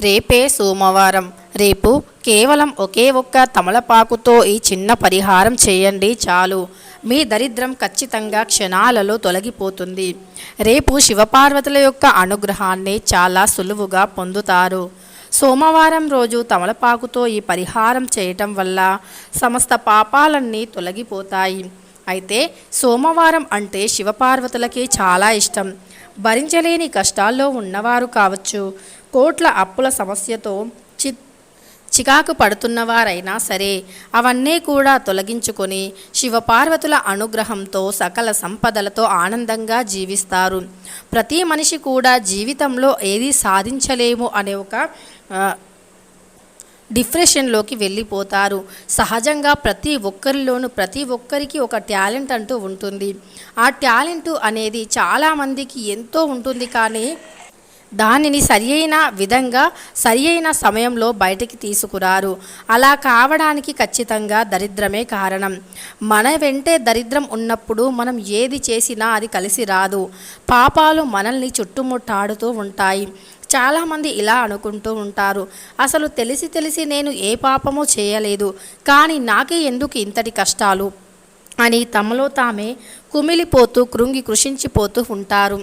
రేపే సోమవారం. రేపు కేవలం ఒకే ఒక్క తమలపాకుతో ఈ చిన్న పరిహారం చేయండి చాలు. మీ దరిద్రం ఖచ్చితంగా క్షణాలలో తొలగిపోతుంది. రేపు శివపార్వతుల యొక్క అనుగ్రహాన్ని చాలా సులువుగా పొందుతారు. సోమవారం రోజు తమలపాకుతో ఈ పరిహారం చేయటం వల్ల సమస్త పాపాలన్నీ తొలగిపోతాయి. అయితే సోమవారం అంటే శివపార్వతులకి చాలా ఇష్టం. భరించలేని కష్టాల్లో ఉన్నవారు కావచ్చు. కోట్ల అప్పుల సమస్యతో చి చికాకు పడుతున్నవారైనా సరే అవన్నీ కూడా తొలగించుకొని శివపార్వతుల అనుగ్రహంతో సకల సంపదలతో ఆనందంగా జీవిస్తారు. ప్రతి మనిషి కూడా జీవితంలో ఏది సాధించలేము అనే ఒక డిప్రెషన్లోకి వెళ్ళిపోతారు. సహజంగా ప్రతి ఒక్కరిలోనూ ప్రతి ఒక్కరికి ఒక టాలెంట్ అంటూ ఉంటుంది. ఆ టాలెంట్ అనేది చాలామందికి ఎంతో ఉంటుంది కానీ దానిని సరియైన విధంగా సరియైన సమయంలో బయటికి తీసుకురారు. అలా కావడానికి ఖచ్చితంగా దరిద్రమే కారణం. మన వెంటే దరిద్రం ఉన్నప్పుడు మనం ఏది చేసినా అది కలిసి రాదు. పాపాలు మనల్ని చుట్టుముట్టాడుతూ ఉంటాయి. చాలామంది ఇలా అనుకుంటూ ఉంటారు. అసలు తెలిసి తెలిసి నేను ఏ పాపమో చేయలేదు. కానీ నాకే ఎందుకు ఇంతటి కష్టాలు? అని తమలో తామే కుమిలిపోతూ కృంగి కృషించిపోతూ ఉంటారు.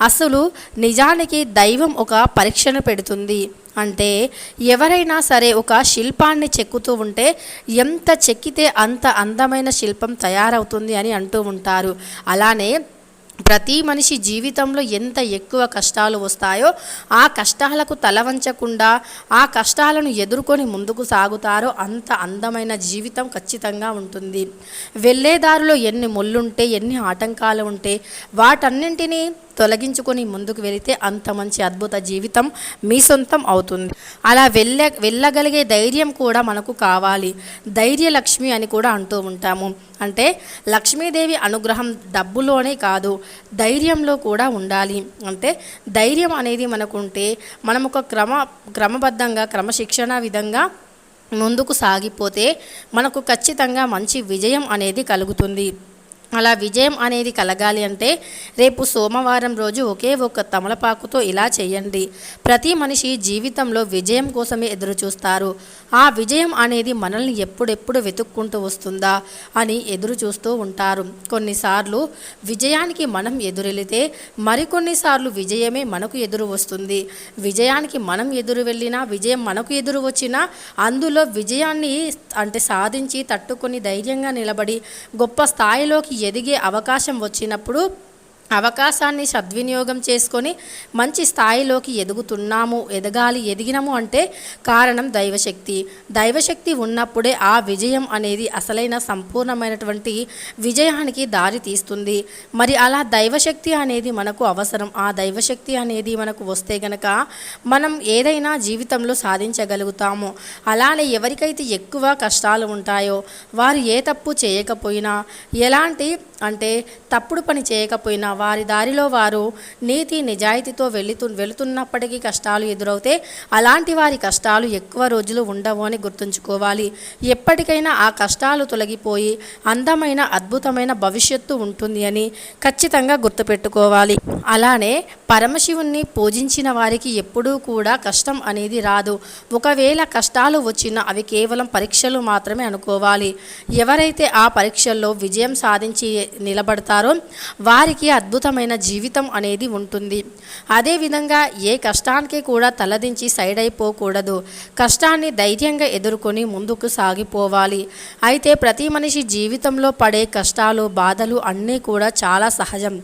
అసలు నిజానికి దైవం ఒక పరీక్షను పెడుతుంది. అంటే ఎవరైనా సరే ఒక శిల్పాన్ని చెక్కుతూ ఉంటే ఎంత చెక్కితే అంత అందమైన శిల్పం తయారవుతుంది అని అంటూ ఉంటారు. అలానే ప్రతి మనిషి జీవితంలో ఎంత ఎక్కువ కష్టాలు వస్తాయో ఆ కష్టాలకు తలవంచకుండా ఆ కష్టాలను ఎదుర్కొని ముందుకు సాగుతారో అంత అందమైన జీవితం ఖచ్చితంగా ఉంటుంది. వెళ్ళేదారిలో ఎన్ని ముళ్ళుంటే ఎన్ని ఆటంకాలు ఉంటే వాటన్నింటినీ తొలగించుకొని ముందుకు వెళితే అంత మంచి అద్భుత జీవితం మీ సొంతం అవుతుంది. అలా వెళ్ళ వెళ్ళగలిగే ధైర్యం కూడా మనకు కావాలి. ధైర్య లక్ష్మి అని కూడా అంటూ ఉంటాము. అంటే లక్ష్మీదేవి అనుగ్రహం డబ్బులోనే కాదు ధైర్యంలో కూడా ఉండాలి. అంటే ధైర్యం అనేది మనకుంటే మనం ఒక క్రమ క్రమబద్ధంగా క్రమశిక్షణ విధంగా ముందుకు సాగిపోతే మనకు ఖచ్చితంగా మంచి విజయం అనేది కలుగుతుంది. అలా విజయం అనేది కలగాలి అంటే రేపు సోమవారం రోజు ఒకే ఒక్క తమలపాకుతో ఇలా చేయండి. ప్రతి మనిషి జీవితంలో విజయం కోసమే ఎదురు చూస్తారు ఆ విజయం అనేది మనల్ని ఎప్పుడెప్పుడు వెతుక్కుంటూ వస్తుందా అని ఎదురు చూస్తూ ఉంటారు. కొన్నిసార్లు విజయానికి మనం ఎదురెళితే మరికొన్నిసార్లు విజయమే మనకు ఎదురు వస్తుంది. విజయానికి మనం ఎదురు వెళ్ళినా విజయం మనకు ఎదురు వచ్చినా అందులో విజయాన్ని అంటే సాధించి తట్టుకొని ధైర్యంగా నిలబడి గొప్ప స్థాయిలోకి ఎదిగే అవకాశం వచ్చినప్పుడు అవకాశాన్ని సద్వినియోగం చేసుకొని మంచి స్థాయిలోకి ఎదుగుతున్నాము ఎదగాలి ఎదిగినము అంటే కారణం దైవశక్తి. దైవశక్తి ఉన్నప్పుడే ఆ విజయం అనేది అసలైన సంపూర్ణమైనటువంటి విజయానికి దారి తీస్తుంది. మరి అలా దైవశక్తి అనేది మనకు అవసరం. ఆ దైవశక్తి అనేది మనకు వస్తే గనక మనం ఏదైనా జీవితంలో సాధించగలుగుతాము. అలానే ఎవరికైతే ఎక్కువ కష్టాలు ఉంటాయో వారు ఏ తప్పు చేయకపోయినా ఎలాంటి అంటే తప్పుడు పని చేయకపోయినా వారి దారిలో వారు నీతి నిజాయితీతో వెళుతు వెళుతున్నప్పటికీ కష్టాలు ఎదురవుతే అలాంటి వారి కష్టాలు ఎక్కువ రోజులు ఉండవు అని గుర్తుంచుకోవాలి. ఎప్పటికైనా ఆ కష్టాలు తొలగిపోయి అందమైన అద్భుతమైన భవిష్యత్తు ఉంటుంది అని ఖచ్చితంగా గుర్తుపెట్టుకోవాలి. అలానే పరమశివుణ్ణి పూజించిన వారికి ఎప్పుడూ కూడా కష్టం అనేది రాదు. ఒకవేళ కష్టాలు వచ్చినా అవి కేవలం పరీక్షలు మాత్రమే అనుకోవాలి. ఎవరైతే ఆ పరీక్షల్లో విజయం సాధించి నిలబడతారో. వారికి అద్భుతమైన జీవితం అనేది ఉంటుంది. అదేవిధంగా ఏ కష్టానికి కూడా తలదించి సైడ్ అయిపోకూడదు కష్టాన్ని ధైర్యంగా ఎదుర్కొని ముందుకు సాగిపోవాలి. అయితే ప్రతి మనిషి జీవితంలో పడే కష్టాలు బాధలు అన్నీ కూడా చాలా సహజం.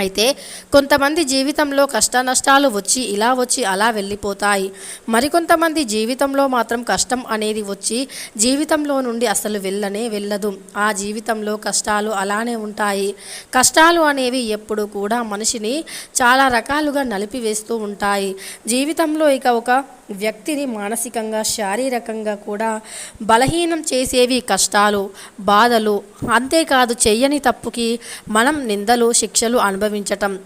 అయితే కొంతమంది జీవితంలో కష్ట నష్టాలు వచ్చి ఇలా వచ్చి అలా వెళ్ళిపోతాయి. మరికొంతమంది జీవితంలో మాత్రం కష్టం అనేది వచ్చి జీవితంలో నుండి అసలు వెళ్ళనే వెళ్ళదు. ఆ జీవితంలో కష్టాలు అలానే ఉంటాయి. కష్టాలు అనేవి ఎప్పుడు కూడా మనిషిని చాలా రకాలుగా నలిపివేస్తూ ఉంటాయి. జీవితంలో ఇక ఒక వ్యక్తిని మానసికంగా శారీరకంగా కూడా బలహీనం చేసేవి కష్టాలు బాధలు. అంతేకాదు చెయ్యని తప్పుకి మనం నిందలు శిక్షలు అనుభవించటం.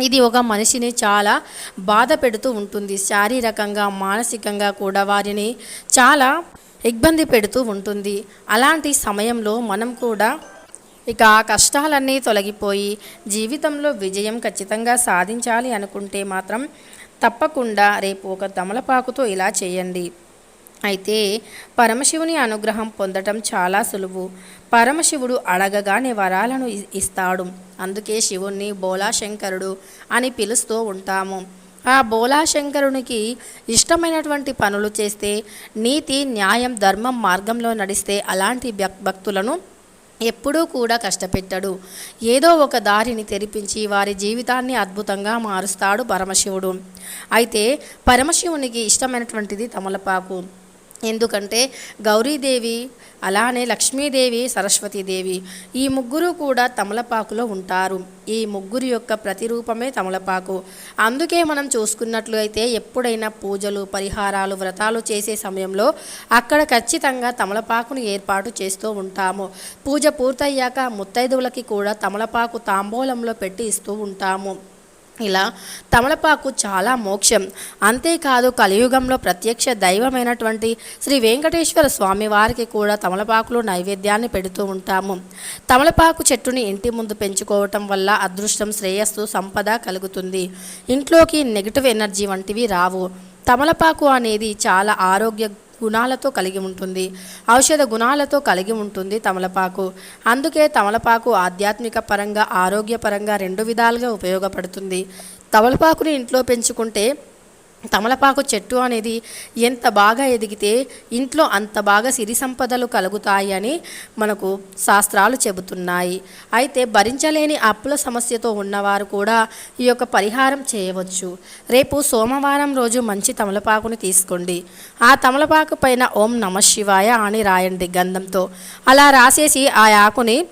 ఇది ఒక మనిషిని చాలా బాధ పెడుతూ ఉంటుంది. శారీరకంగా మానసికంగా కూడా వారిని చాలా ఇబ్బంది పెడుతూ ఉంటుంది. అలాంటి సమయంలో మనం కూడా ఇక ఆ కష్టాలన్నీ తొలగిపోయి జీవితంలో విజయం ఖచ్చితంగా సాధించాలి అనుకుంటే మాత్రం తప్పకుండా రేపు ఒక తమలపాకుతో ఇలా చేయండి. అయితే పరమశివుని అనుగ్రహం పొందటం చాలా సులువు. పరమశివుడు అడగగానే వరాలను ఇస్తాడు. అందుకే శివుణ్ణి బోలాశంకరుడు అని పిలుస్తూ ఉంటాము. ఆ బోలాశంకరునికి ఇష్టమైనటువంటి పనులు చేస్తే నీతి న్యాయం ధర్మం మార్గంలో నడిస్తే అలాంటి భక్- భక్తులను ఎప్పుడూ కూడా కష్టపెట్టడు. ఏదో ఒక దారిని తెరిపించి వారి జీవితాన్ని అద్భుతంగా మారుస్తాడు పరమశివుడు. అయితే పరమశివునికి ఇష్టమైనటువంటిది తమలపాకు. ఎందుకంటే గౌరీదేవి అలానే లక్ష్మీదేవి సరస్వతీదేవి ఈ ముగ్గురు కూడా తమలపాకులో ఉంటారు. ఈ ముగ్గురు యొక్క ప్రతిరూపమే తమలపాకు. అందుకే మనం చూసుకున్నట్లు అయితే ఎప్పుడైనా పూజలు పరిహారాలు వ్రతాలు చేసే సమయంలో అక్కడ ఖచ్చితంగా తమలపాకును ఏర్పాటు చేస్తూ ఉంటాము. పూజ పూర్తయ్యాక ముత్తైదువులకి కూడా తమలపాకు తాంబూలంలో పెట్టి ఇస్తూ ఉంటాము. ఇలా తమలపాకు చాలా మోక్షం. అంతేకాదు కలియుగంలో ప్రత్యక్ష దైవమైనటువంటి శ్రీ వెంకటేశ్వర స్వామి వారికి కూడా తమలపాకులో నైవేద్యాన్ని పెడుతూ ఉంటాము. తమలపాకు చెట్టుని ఇంటి ముందు పెంచుకోవటం వల్ల అదృష్టం శ్రేయస్సు సంపద కలుగుతుంది. ఇంట్లోకి నెగిటివ్ ఎనర్జీ వంటివి రావు. తమలపాకు అనేది చాలా ఆరోగ్య గుణాలతో కలిగి ఉంటుంది. ఔషధ గుణాలతో కలిగి ఉంటుంది తమలపాకు. అందుకే తమలపాకు ఆధ్యాత్మిక పరంగా ఆరోగ్యపరంగా రెండు విధాలుగా ఉపయోగపడుతుంది. తమలపాకుని ఇంట్లో పెంచుకుంటే తమలపాకు చెట్టు అనేది ఎంత బాగా ఎదిగితే ఇంట్లో అంత బాగా సిరి సంపదలు కలుగుతాయి అని మనకు శాస్త్రాలు చెబుతున్నాయి. అయితే భరించలేని అప్పుల సమస్యతో ఉన్నవారు కూడా ఈ యొక్క పరిహారం చేయవచ్చు. రేపు సోమవారం రోజు మంచి తమలపాకుని తీసుకోండి. ఆ తమలపాకు పైన ఓం నమ శివాయ అని రాయండి గంధంతో. అలా రాసేసి ఆ ఆకుని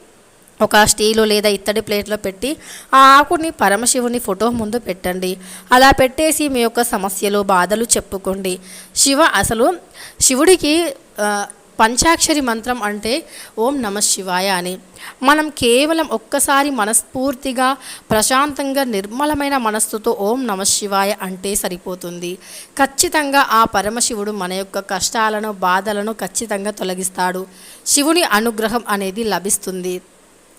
ఒక స్టీలు లేదా ఇత్తడి ప్లేట్లో పెట్టి ఆ ఆకుని పరమశివుని ఫోటో ముందు పెట్టండి. అలా పెట్టేసి మీ యొక్క సమస్యలు బాధలు చెప్పుకోండి. శివ అసలు శివుడికి పంచాక్షరి మంత్రం అంటే ఓం నమ శివాయ అని. మనం కేవలం ఒక్కసారి మనస్ఫూర్తిగా ప్రశాంతంగా నిర్మలమైన మనస్సుతో ఓం నమ శివాయ అంటే సరిపోతుంది. ఖచ్చితంగా ఆ పరమశివుడు మన యొక్క కష్టాలను బాధలను ఖచ్చితంగా తొలగిస్తాడు. శివుని అనుగ్రహం అనేది లభిస్తుంది.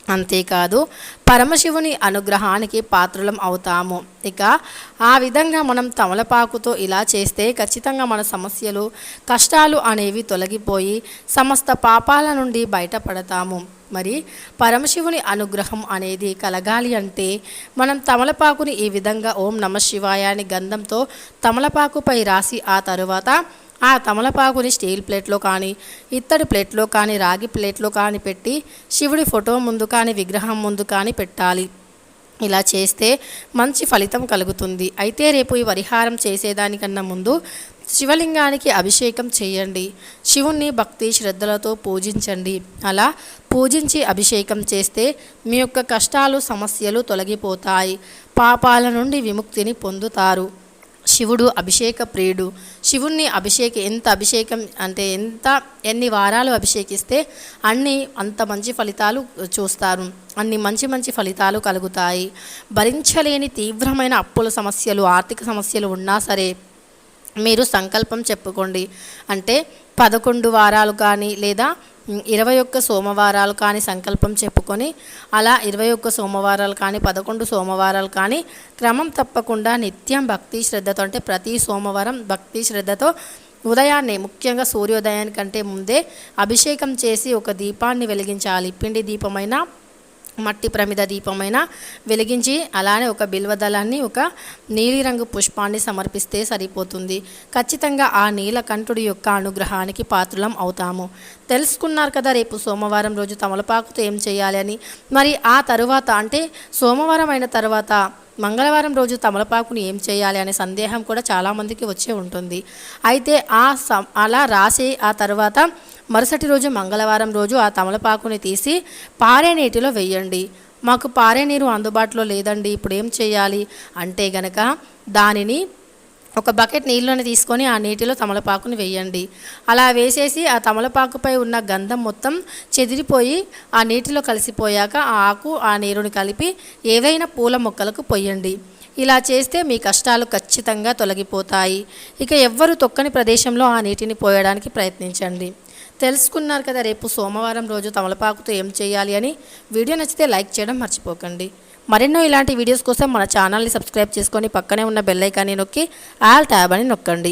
అంతేకాదు పరమశివుని అనుగ్రహానికి పాత్రులం అవుతాము. ఇక ఆ విధంగా మనం తమలపాకుతో ఇలా చేస్తే ఖచ్చితంగా మన సమస్యలు కష్టాలు అనేవి తొలగిపోయి సమస్త పాపాల నుండి బయటపడతాము. మరి పరమశివుని అనుగ్రహం అనేది కలగాలి అంటే మనం తమలపాకుని ఈ విధంగా ఓం నమ శివాయాని గంధంతో తమలపాకుపై రాసి ఆ తరువాత ఆ తమలపాకుని స్టీల్ ప్లేట్లో కానీ ఇత్తడి ప్లేట్లో కానీ రాగి ప్లేట్లో కానీ పెట్టి శివుడి ఫోటో ముందు కానీ విగ్రహం ముందు కానీ పెట్టాలి. ఇలా చేస్తే మంచి ఫలితం కలుగుతుంది. అయితే రేపు ఈ పరిహారం చేసేదానికన్నా ముందు శివలింగానికి అభిషేకం చేయండి. శివుణ్ణి భక్తి శ్రద్ధలతో పూజించండి. అలా పూజించి అభిషేకం చేస్తే మీ యొక్క కష్టాలు సమస్యలు తొలగిపోతాయి. పాపాల నుండి విముక్తిని పొందుతారు. శివుడు అభిషేక ప్రియుడు. శివుణ్ణి అభిషేక ఎంత అభిషేకం అంటే ఎంత ఎన్ని వారాలు అభిషేకిస్తే అన్ని అంత మంచి ఫలితాలు చూస్తారు. అన్ని మంచి మంచి ఫలితాలు కలుగుతాయి. భరించలేని తీవ్రమైన అప్పుల సమస్యలు ఆర్థిక సమస్యలు ఉన్నా సరే మీరు సంకల్పం చెప్పుకోండి. అంటే పదకొండు వారాలు కానీ లేదా ఇరవై ఒక్క సోమవారాలు కానీ సంకల్పం చెప్పుకొని అలా ఇరవై ఒక్క సోమవారాలు కానీ పదకొండు సోమవారాలు కానీ క్రమం తప్పకుండా నిత్యం భక్తి శ్రద్ధతో అంటే ప్రతి సోమవారం భక్తి శ్రద్ధతో ఉదయాన్నే ముఖ్యంగా సూర్యోదయానికంటే ముందే అభిషేకం చేసి ఒక దీపాన్ని వెలిగించాలి. పిండి దీపమైన మట్టి ప్రమిద దీపమైన వెలిగించి అలానే ఒక బిల్వదళాన్ని ఒక నీలిరంగు పుష్పాన్ని సమర్పిస్తే సరిపోతుంది. ఖచ్చితంగా ఆ నీలకంఠుడి యొక్క అనుగ్రహానికి పాత్రులం అవుతాము. తెలుసుకున్నారు కదా రేపు సోమవారం రోజు తమలపాకుతో ఏం చేయాలి అని. మరి ఆ తరువాత అంటే సోమవారం అయిన తర్వాత మంగళవారం రోజు తమలపాకుని ఏం చేయాలి అనే సందేహం కూడా చాలామందికి వచ్చే ఉంటుంది. అయితే ఆ సం అలా రాసి ఆ తర్వాత మరుసటి రోజు మంగళవారం రోజు ఆ తమలపాకుని తీసి పారే నీటిలో వెయ్యండి మాకు పారే నీరు అందుబాటులో లేదండి ఇప్పుడు ఏం చేయాలి? అంటే గనక దానిని ఒక బకెట్ నీళ్ళని తీసుకొని ఆ నీటిలో తమలపాకుని వేయండి. అలా వేసేసి ఆ తమలపాకుపై ఉన్న గంధం మొత్తం చెదిరిపోయి ఆ నీటిలో కలిసిపోయాక ఆ ఆకు ఆ నీరుని కలిపి ఏవైనా పూల మొక్కలకు పొయ్యండి ఇలా చేస్తే మీ కష్టాలు ఖచ్చితంగా తొలగిపోతాయి. ఇక ఎవ్వరు తొక్కని ప్రదేశంలో ఆ నీటిని పోయడానికి ప్రయత్నించండి. తెలుసుకున్నారు కదా రేపు సోమవారం రోజు తమలపాకుతో ఏం చేయాలి అని. వీడియో నచ్చితే లైక్ చేయడం మర్చిపోకండి. మరెన్నో ఇలాంటి వీడియోస్ కోసం మన ఛానల్ని సబ్స్క్రైబ్ చేసుకొని పక్కనే ఉన్న బెల్ ఐకాన్ని నొక్కి ఆల్ ట్యాబ్ అని నొక్కండి.